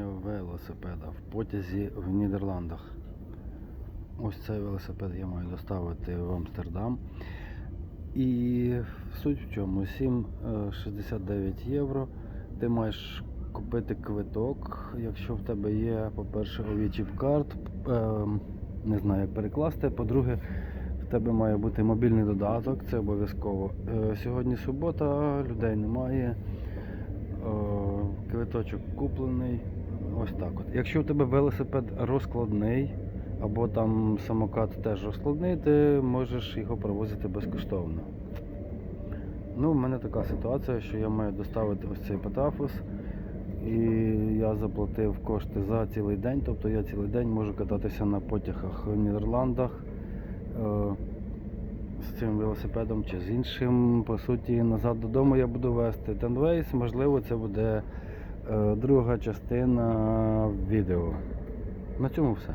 доставлення велосипеда в потязі в Нідерландах. Ось цей велосипед я маю доставити в Амстердам. І суть в чому? 7,69 євро. Ти маєш купити квиток, якщо в тебе є, по-перше, овічіп карт, не знаю, як перекласти. По-друге, в тебе має бути мобільний додаток, це обов'язково. Е, Сьогодні субота, людей немає. Е, Квиточок куплений. Ось так от. Якщо в тебе велосипед розкладний, або там самокат теж розкладний, ти можеш його провозити безкоштовно. Ну, в мене така ситуація, що я маю доставити ось цей патафос. І я заплатив кошти за цілий день, тобто я цілий день можу кататися на потягах в Нідерландах е, з цим велосипедом чи з іншим. По суті, назад додому я буду вести Тенвейс. Можливо, це буде друга частина відео. На цьому все.